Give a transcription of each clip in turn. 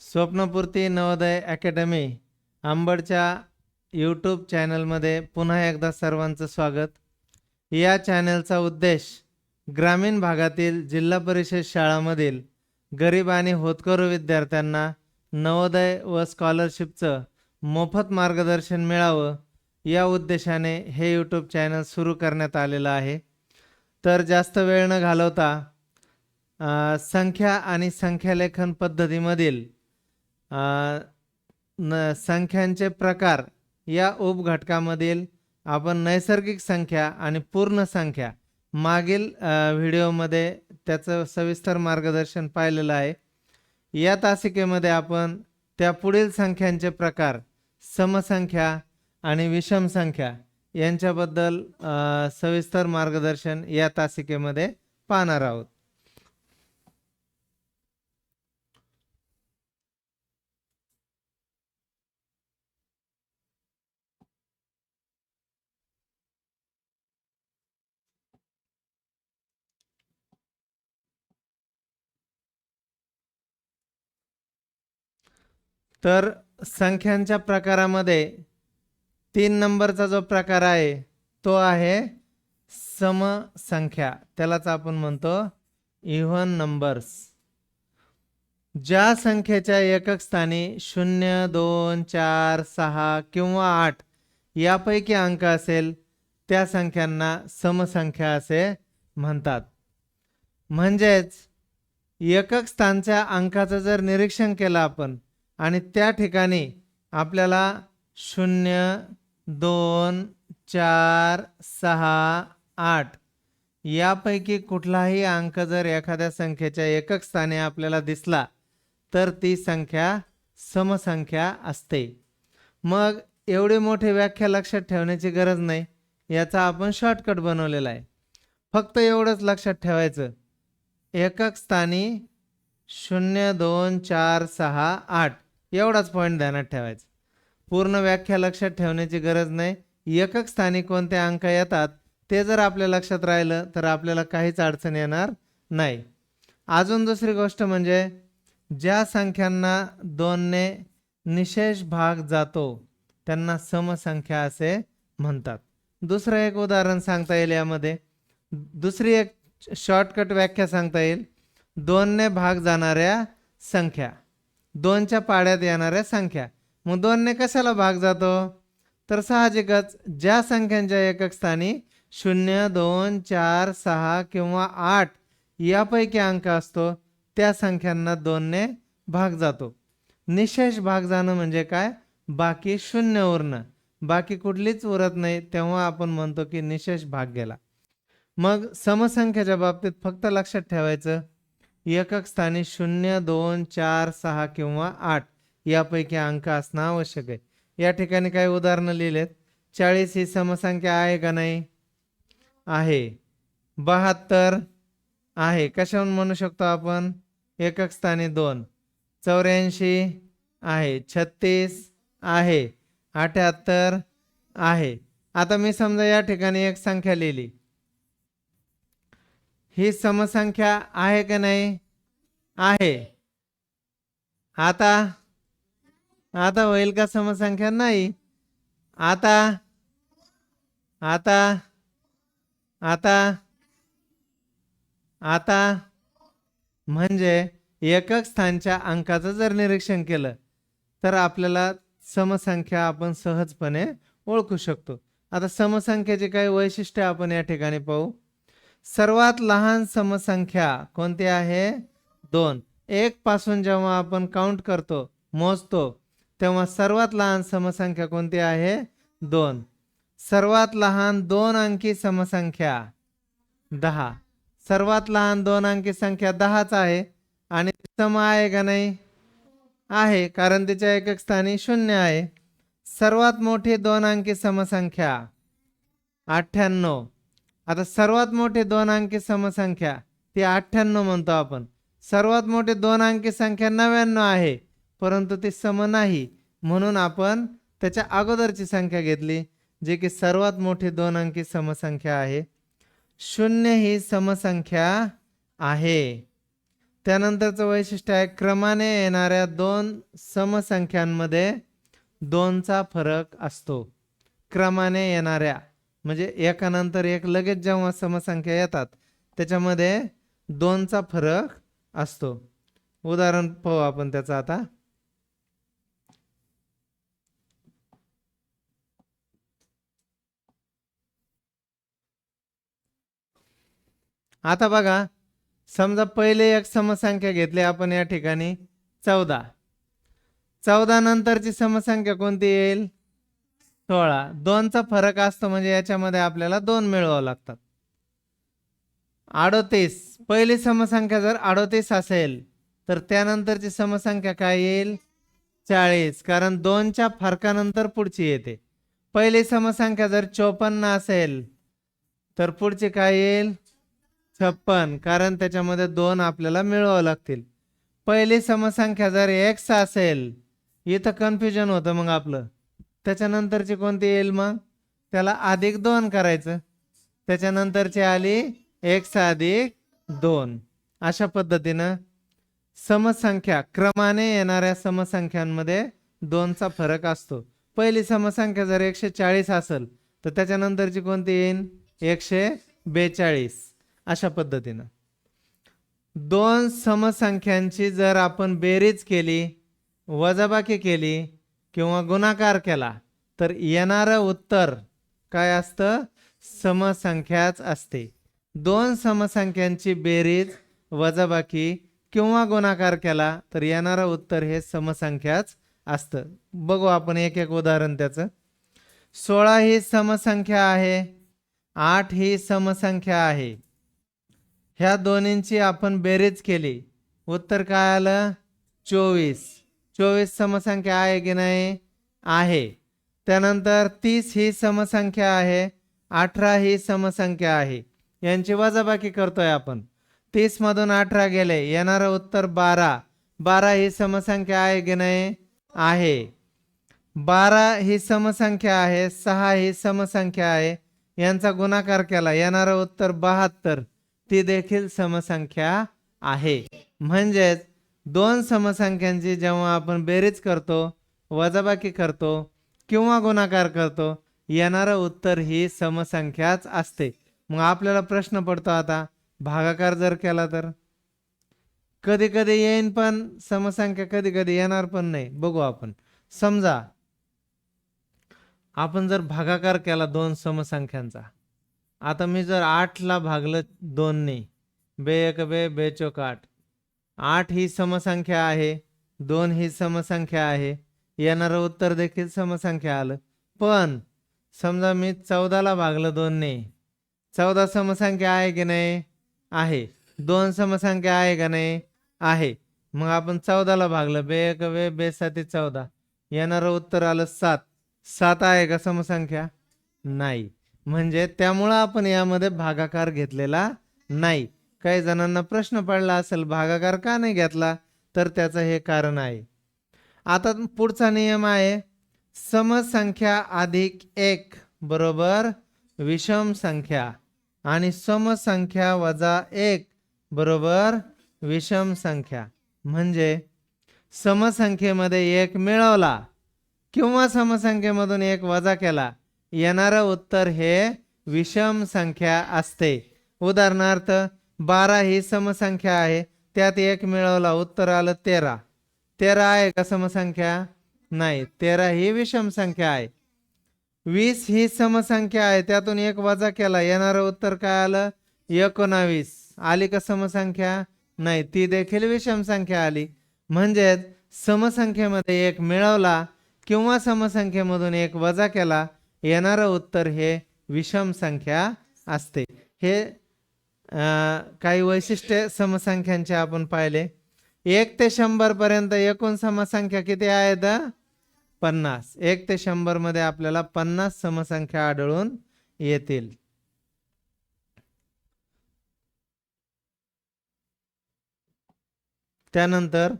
स्वप्नपूर्ती Navodaya academy आंबडच्या YouTube चॅनलमध्ये पुन्हा एकदा सर्वांचं स्वागत. या चॅनलचा उद्देश ग्रामीण भागातील जिल्हा परिषद शाळांमधील गरीब आणि होतकरू विद्यार्थ्यांना नवोदय व स्कॉलरशिपचं मोफत मार्गदर्शन मिळावं या उद्देशाने हे यूट्यूब चॅनल सुरू करण्यात आलेलं आहे. तर जास्त वेळ न घालवता संख्या आणि संख्यालेखन पद्धतीमधील न संख्यांचे प्रकार या उपघटकामधील आपण नैसर्गिक संख्या आणि पूर्ण संख्या मागील व्हिडिओमध्ये त्याचं सविस्तर मार्गदर्शन पाहिलेलं आहे. या तासिकेमध्ये आपण त्या पुढील संख्यांचे प्रकार समसंख्या आणि विषम संख्या यांच्याबद्दल सविस्तर मार्गदर्शन या तासिकेमध्ये पाहणार आहोत. तर संख्यांच्या प्रकारामध्ये तीन नंबरचा जो प्रकार आहे तो आहे समसंख्या. त्यालाच आपण म्हणतो इव्हन नंबर्स. ज्या संख्येच्या एकक स्थानी शून्य दोन चार सहा किंवा आठ यापैकी अंक असेल त्या संख्यांना समसंख्या असे म्हणतात. म्हणजेच एकक स्थानच्या अंकाचं जर निरीक्षण केलं आपण आणि त्या ठिकाणी आपल्याला शून्य दोन चार सहा आठ यापैकी कुठलाही अंक जर एखाद्या संख्येच्या एकक स्थानी आपल्याला दिसला तर ती संख्या समसंख्या असते. मग एवढी मोठी व्याख्या लक्षात ठेवण्याची गरज नाही याचा आपण शॉर्टकट बनवलेला आहे. फक्त एवढंच लक्षात ठेवायचं. एकक स्थानी शून्य दोन चार सहा आठ एवढाच पॉईंट ध्यानात ठेवायचा. पूर्ण व्याख्या लक्षात ठेवण्याची गरज नाही. एकक स्थानी कोणते अंक येतात ते जर आपल्या लक्षात राहिलं तर आपल्याला काहीच अडचण येणार नाही. अजून दुसरी गोष्ट म्हणजे ज्या संख्यांना दोनने निशेष भाग जातो त्यांना समसंख्या असे म्हणतात. दुसरं एक उदाहरण सांगता येईल यामध्ये. दुसरी एक शॉर्टकट व्याख्या सांगता येईल. दोनने भाग जाणाऱ्या संख्या. दोनच्या पाड्यात येणाऱ्या संख्या. मग दोनने कशाला भाग जातो? तर साहजिकच ज्या संख्यांच्या एकक स्थानी शून्य दोन चार सहा किंवा आठ यापैकी अंक असतो त्या संख्यांना दोनने भाग जातो. निशेष भाग जाणं म्हणजे काय? बाकी शून्य उरणं बाकी कुठलीच उरत नाही तेव्हा आपण म्हणतो की निशेष भाग गेला. मग समसंख्येच्या बाबतीत फक्त लक्षात ठेवायचं एकक स्थानी शून्य दोन चार सहा किंवा आठ यापैकी अंक असणं आवश्यक आहे. या ठिकाणी काही उदाहरणं लिहिलेत. चाळीस ही समसंख्या आहे का नाही? आहे. बहात्तर आहे. कशाहून म्हणू शकतो आपण? एकक स्थानी दोन. चौऱ्याऐंशी आहे. छत्तीस आहे. अठ्याहत्तर आहे. आता मी समजा या ठिकाणी एक संख्या लिहिली. ही समसंख्या आहे का नाही? आहे. आता आता होईल का समसंख्या? नाही. आता आता आता आता. म्हणजे एकक स्थानच्या अंकाचं जर निरीक्षण केलं तर आपल्याला समसंख्या आपण सहजपणे ओळखू शकतो. आता समसंख्येचे काही वैशिष्ट्य आपण या ठिकाणी पाहू. सर्वात लहान समसंख्या कोणती आहे? दोन. एक पासून जेव्हा आपण काउंट करतो मोजतो तेव्हा सर्वात लहान समसंख्या कोणती आहे? दोन. सर्वात लहान दोन अंकी समसंख्या दहा. सर्वात लहान दोन अंकी संख्या दहाच आहे. आणि सम आहे का नाही? आहे कारण तिच्या एकक स्थानी शून्य आहे. सर्वात मोठी दोन अंकी समसंख्या अठ्ठ्याण्णव. आता सर्वात मोठी दोन अंकी समसंख्या ती अठ्ठ्याण्णव म्हणतो आपण. सर्वात मोठी दोन अंकी संख्या नव्याण्णव आहे परंतु ती सम नाही. म्हणून आपण त्याच्या अगोदरची संख्या घेतली जे की सर्वात मोठी दोन अंकी समसंख्या आहे. शून्य ही समसंख्या आहे. त्यानंतरचं वैशिष्ट्य आहे क्रमाने येणाऱ्या दोन समसंख्यांमध्ये दोनचा फरक असतो. क्रमाने येणाऱ्या म्हणजे एकानंतर एक लगेच जेव्हा समसंख्या येतात त्याच्यामध्ये दोनचा फरक असतो. उदाहरण पाहू आपण त्याचं आता. आता बघा समजा पहिले एक समसंख्या घेतली आपण या ठिकाणी चौदा. चौदा नंतरची समसंख्या कोणती येईल? सोळा. दोनचा फरक असतो म्हणजे याच्यामध्ये आपल्याला दोन मिळवावं लागतात. अडोतीस. पहिली समसंख्या जर अडोतीस असेल तर त्यानंतरची समसंख्या काय येईल? चाळीस. कारण दोनच्या फरकानंतर पुढची येते. पहिली समसंख्या जर चोपन्न असेल तर पुढची काय येईल? छप्पन. कारण त्याच्यामध्ये दोन आपल्याला मिळवावं लागतील. पहिली समसंख्या जर एक्स असेल इथं कन्फ्युजन होतं मग आपलं. त्याच्यानंतरची कोणती येईल मग? त्याला अधिक दोन करायचं. त्याच्यानंतरची आली एक्स अधिक दोन. अशा पद्धतीनं समसंख्या क्रमाने येणाऱ्या समसंख्यांमध्ये दोनचा फरक असतो. पहिली समसंख्या जर एकशे चाळीस असेल तर त्याच्यानंतरची कोणती येईल एकशे बेचाळीस. अशा पद्धतीनं. दोन समसंख्यांची जर आपण बेरीज केली वजाबाकी केली किंवा गुणाकार केला तर येणारं उत्तर काय असतं? समसंख्याच असते. दोन समसंख्यांची बेरीज वजाबाकी किंवा गुणाकार केला तर येणारं उत्तर हे समसंख्याच असतं. बघू आपण एक एक उदाहरण त्याचं. सोळा ही समसंख्या आहे आठ ही समसंख्या आहे. ह्या दोन्हींची आपण बेरीज केली. उत्तर काय आलं? चोवीस. चोवीस समसंख्या आहे की नाही? आहे. त्यानंतर तीस ही समसंख्या आहे अठरा ही समसंख्या आहे. यांची वजाबाकी करतोय आपण. तीसमधून अठरा गेले येणारं उत्तर बारा. बारा ही समसंख्या आहे की नाही? आहे. बारा ही समसंख्या आहे सहा ही समसंख्या आहे. यांचा गुणाकार केला येणारं उत्तर बहात्तर. ती देखील समसंख्या आहे. म्हणजेच दोन समसंख्यांची जेव्हा आपण बेरीज करतो वजाबाकी करतो किंवा गुणाकार करतो येणारं उत्तर ही समसंख्याच असते. मग आपल्याला प्रश्न पडतो आता भागाकार जर केला तर? कधी कधी येईन पण समसंख्या कधी कधी येणार पण नाही. बघू आपण. समजा आपण जर भागाकार केला दोन समसंख्यांचा. आता मी जर आठला भागलं दोनने बे एक बे बे चोक आठ. आठ ही समसंख्या आहे दोन ही समसंख्या आहे. येणारं उत्तर देखील समसंख्या आलं. पण समजा मी चौदाला भागलं दोनने. चौदा समसंख्या आहे की नाही? आहे. दोन समसंख्या आहे का नाही? आहे. मग आपण चौदाला भागलं. बे एक बे बे साती चौदा. येणारं उत्तर आलं सात. सात आहे का समसंख्या? नाही. म्हणजे त्यामुळं आपण यामध्ये भागाकार घेतलेला नाही. काही जणांना प्रश्न पडला असेल भागाकार का नाही घेतला? तर त्याचं हे कारण आहे. आता पुढचा नियम आहे समसंख्या अधिक एक बरोबर विषम संख्या आणि समसंख्या वजा एक बरोबर विषम संख्या. म्हणजे समसंख्येमध्ये एक मिळवला किंवा समसंख्येमधून एक वजा केला येणारं उत्तर हे विषम संख्या असते. उदाहरणार्थ बारा ही समसंख्या आहे. त्यात एक मिळवला उत्तर आलं तेरा. तेरा आहे का समसंख्या? नाही तेरा ही विषम संख्या आहे. वीस ही समसंख्या आहे. त्यातून एक वजा केला येणारं उत्तर काय आलं? एकोणावीस. आली का समसंख्या? नाही ती देखील विषम संख्या आली. म्हणजेच समसंख्येमध्ये एक मिळवला किंवा समसंख्येमधून एक वजा केला येणारं उत्तर हे विषम संख्या असते. हे काही वैशिष्ट्य समसंख्यांचे आपण पाहिले. एक ते शंभर पर्यंत एकूण समसंख्या किती आहेत पन्नास. एक ते शंभरमध्ये आपल्याला पन्नास समसंख्या आढळून येतील. त्यानंतर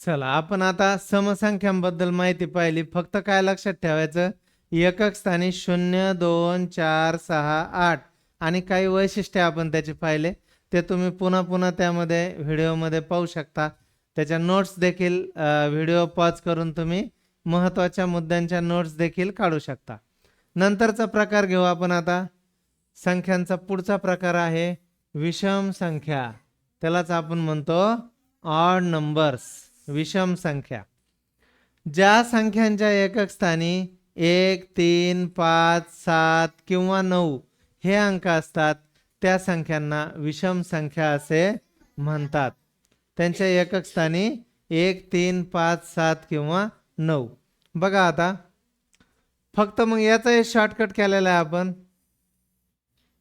चला आपण आता समसंख्यांबद्दल माहिती पाहिली. फक्त काय लक्षात ठेवायचं? एकक स्थानी शून्य दोन चार सहा आठ आणि काही वैशिष्ट्ये आपण त्याचे पाहिले. ते तुम्ही पुन्हा पुन्हा त्यामध्ये व्हिडिओमध्ये पाहू शकता. त्याच्या नोट्स देखील व्हिडिओ पॉज करून तुम्ही महत्त्वाच्या मुद्द्यांच्या नोट्स देखील काढू शकता. नंतरचा प्रकार घेऊ आपण आता. संख्यांचा पुढचा प्रकार आहे विषम संख्या. त्यालाच आपण म्हणतो ऑड नंबर्स विषम संख्या. ज्या संख्यांच्या एकक स्थानी एक तीन पाच सात किंवा नऊ हे अंक असतात त्या संख्यांना विषम संख्या असे म्हणतात. त्यांच्या एकक स्थानी एक तीन पाच सात किंवा नऊ. बघा आता. फक्त मग याचा हे शॉर्टकट केलेला आहे आपण.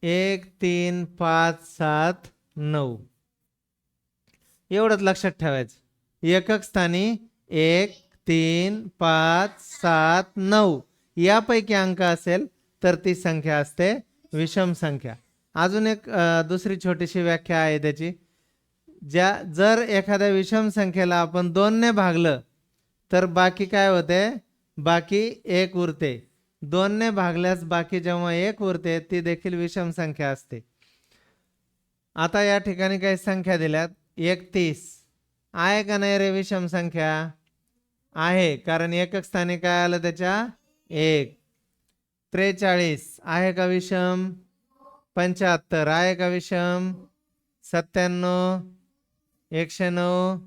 एक तीन पाच सात नऊ. एवढंच लक्षात ठेवायचं. एकक स्थानी एक तीन पाच सात नऊ. यापैकी अंक असेल तर ती संख्या असते विषम संख्या. अजून एक दुसरी छोटीशी व्याख्या आहे त्याची. ज्या जर एखाद्या विषम संख्येला आपण दोनने भागलं तर बाकी काय होते? बाकी एक उरते. दोनने भागल्यास बाकी जेव्हा एक उरते ती देखील विषम संख्या असते. आता या ठिकाणी काही संख्या दिल्यात. एकतीस आहे का नाही रे विषम संख्या? आहे कारण एकक स्थानी काय आलं त्याच्या? एक. त्रेचाळीस. आहे का विषम? पंच्याहत्तर. आहे का विषम? सत्त्याण्णव. एकशे नऊ.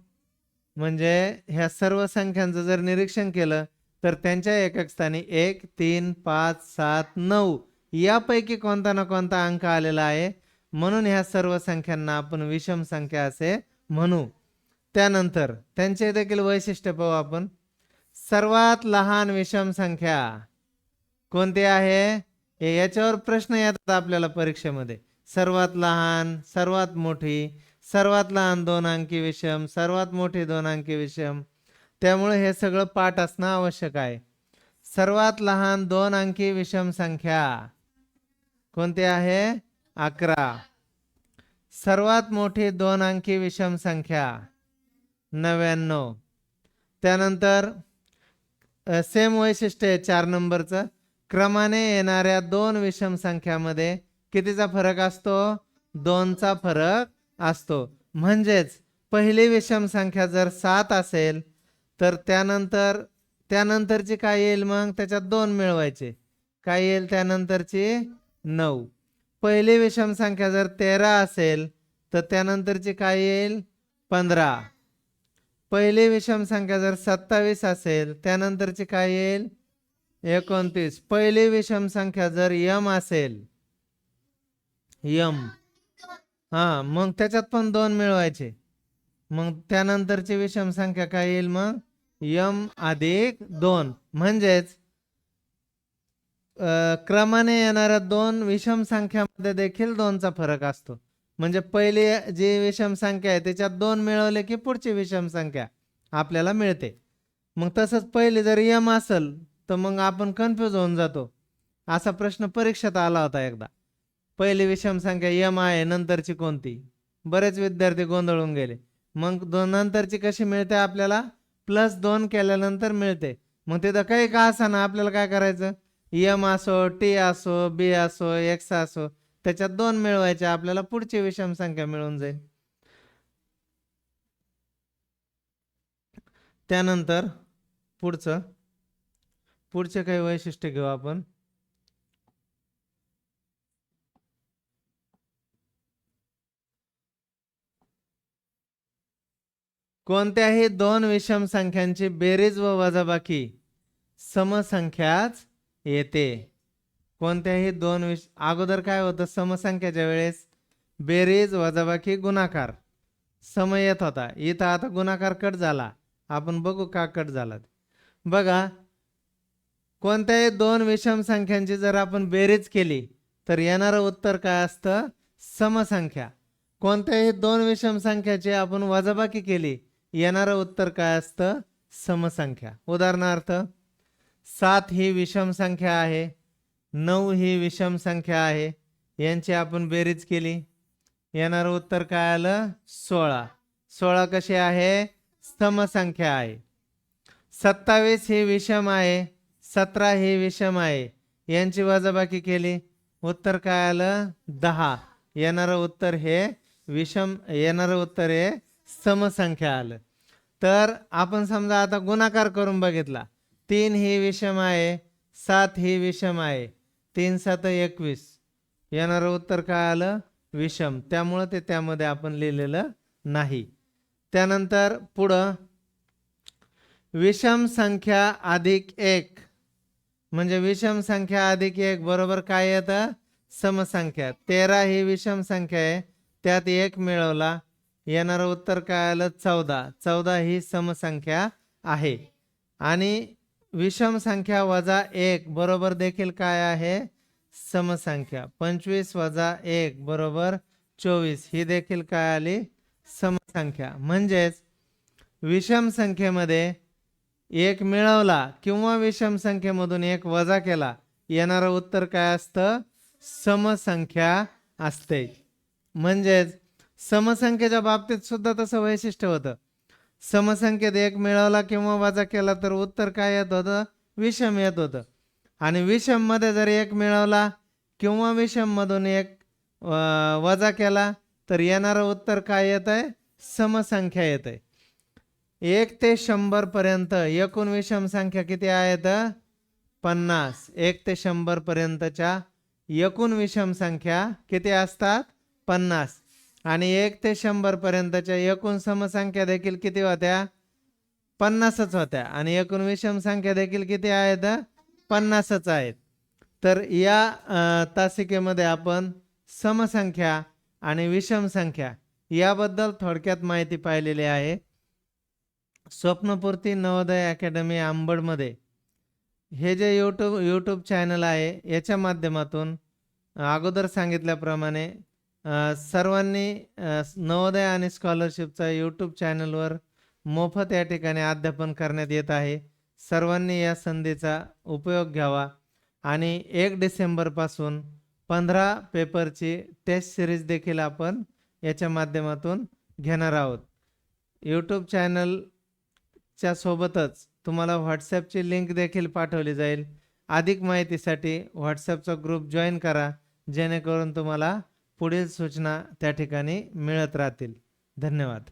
म्हणजे ह्या सर्व संख्यांचं जर निरीक्षण केलं तर त्यांच्या एकक स्थानी एक तीन पाच सात नऊ यापैकी कोणता ना कोणता अंक आलेला आहे. म्हणून ह्या सर्व संख्यांना आपण विषम संख्या असे म्हणू. त्यानंतर त्यांचे देखील वैशिष्ट्य पाहू आपण. सर्वात लहान विषम संख्या कोणती आहे? हे याच्यावर प्रश्न येतात आपल्याला परीक्षेमध्ये. सर्वात लहान सर्वात मोठी सर्वात लहान दोन अंकी विषम सर्वात मोठी दोन अंकी विषम. त्यामुळे हे सगळं पाठ असणं आवश्यक आहे. सर्वात लहान दोन अंकी विषम संख्या कोणती आहे? अकरा. सर्वात मोठी दोन अंकी विषम संख्या नव्याण्णव. त्यानंतर सेम वैशिष्ट्य आहे चार नंबरचं. क्रमाने येणाऱ्या दोन विषम संख्यामध्ये कितीचा फरक असतो? दोनचा फरक असतो. म्हणजेच पहिली विषम संख्या जर सात असेल तर त्यानंतर त्यानंतरची काय येईल मग? त्याच्यात दोन मिळवायचे. काय येईल त्यानंतरची? नऊ. पहिली विषम संख्या जर तेरा असेल तर त्यानंतरची काय येईल? पंधरा. पहिली विषम संख्या जर सत्तावीस असेल त्यानंतरची काय येईल? एकोणतीस. पहिली विषम संख्या जर यम असेल यम. हा मग त्याच्यात पण दोन मिळवायचे. मग त्यानंतरची विषम संख्या काय येईल मग? यम अधिक दोन. म्हणजेच क्रमाने येणाऱ्या दोन विषम संख्यामध्ये देखील दोनचा फरक असतो. म्हणजे पहिली जी विषम संख्या आहे त्याच्यात दोन मिळवले की पुढची विषम संख्या आपल्याला मिळते. मग तसंच पहिली जर यम असेल तर मग आपण कन्फ्यूज होऊन जातो. असा प्रश्न परीक्षेत आला होता एकदा. पहिली विषम संख्या यम आहे नंतरची कोणती? बरेच विद्यार्थी गोंधळून गेले. मग दोन नंतरची कशी मिळते आपल्याला? प्लस दोन केल्यानंतर मिळते. मग तिथं काही का ना आपल्याला काय करायचं? यम असो टी असो बी असो एक्स असो त्याच्यात दोन मिळवायचे आपल्याला पुढची विषम संख्या मिळून जाईल. त्यानंतर पुढचं पुढचे काही वैशिष्ट्य घेऊ आपण. कोणत्याही दोन विषम संख्यांची बेरीज व वजाबाकी समसंख्याच येते. कोणत्याही दोन विष अगोदर काय होतं? समसंख्याच्या वेळेस बेरीज वजाबाकी गुणाकार. सम येत होता. इथं आता गुणाकार कट झाला. आपण बघू का कट झाला बघा कोणत्याही दोन विषम संख्यांची जर आपण बेरीज केली तर येणारं उत्तर काय असतं? समसंख्या. कोणत्याही दोन विषम संख्याची आपण वजाबाकी केली येणारं उत्तर काय असतं? समसंख्या. उदाहरणार्थ सात ही विषम संख्या आहे. नऊ ही विषम संख्या आहे. यांची आपण बेरीज केली. येणारं उत्तर काय आलं? सोळा. सोळा कशी आहे? समसंख्या आहे. सत्तावीस ही विषम आहे. सतरा ही विषम आहे. यांची वजाबाकी केली. उत्तर काय आलं? दहा. येणारं उत्तर हे विषम येणारं उत्तर हे समसंख्या आलं. तर आपण समजा आता गुणाकार करून बघितला. तीन ही विषम आहे. सात ही विषम आहे. तीन सात एकवीस. येणारं उत्तर काय आलं? विषम. त्यामुळं ते त्यामध्ये आपण लिहिलेलं नाही. त्यानंतर पुढं विषम संख्या अधिक एक. म्हणजे विषम संख्या अधिक एक बरोबर काय येतं? समसंख्या. तेरा ही विषम संख्या आहे. त्यात एक मिळवला. येणारं उत्तर काय आलं? चौदा. चौदा ही समसंख्या आहे. आणि विषम संख्या वजा एक बरोबर देखील काय आहे? समसंख्या पंचवीस वजा एक बरोबर चोवीस. ही देखील काय आली? समसंख्या म्हणजेच विषम संख्येमध्ये एक मिळवला किंवा विषम संख्येमधून एक वजा केला येणारं उत्तर काय असतं? समसंख्या असते. म्हणजेच समसंख्येच्या बाबतीत सुद्धा तसं वैशिष्ट्य होतं. समसंख्येत एक मिळवला किंवा वजा केला तर उत्तर काय येत होतं? विषम येत होतं. आणि विषममध्ये जर एक मिळवला किंवा विषममधून एक अं, वजा केला तर येणारं उत्तर काय येत आहे समसंख्या येत आहे एक ते शंभरपर्यंत एकूण विषम संख्या किती आहेत? पन्नास. एक ते शंभरपर्यंतच्या एकूण विषम संख्या किती असतात? पन्नास. आणि एक ते शंभर पर्यंतच्या एकूण समसंख्या देखील किती होत्या? पन्नासच होत्या. आणि एकूण विषम संख्या देखील किती आहेत? पन्नासच आहेत. तर या तासिकेमध्ये आपण समसंख्या आणि विषम संख्या याबद्दल थोडक्यात माहिती पाहिलेली आहे. स्वप्नपूर्ती नवोदय अकॅडमी आंबडमध्ये हे जे यूट्यूब यूट्यूब चॅनल आहे याच्या माध्यमातून अगोदर सांगितल्याप्रमाणे सर्वांनी नवोदय आणि स्कॉलरशिपचा यूट्यूब चॅनलवर मोफत या ठिकाणी अध्यापन करण्यात येत आहे. सर्वांनी या संधीचा उपयोग घ्यावा आणि एक डिसेंबरपासून पंधरा पेपरची टेस्ट सिरीज देखील आपण याच्या माध्यमातून घेणार आहोत. यूट्यूब चॅनलच्या सोबतच तुम्हाला व्हॉट्सॲपची लिंक देखील पाठवली जाईल. अधिक माहितीसाठी व्हॉट्सॲपचा ग्रुप जॉईन करा जेणेकरून तुम्हाला पुढील सूचना त्या ठिकाणी मिळत राहतील. धन्यवाद.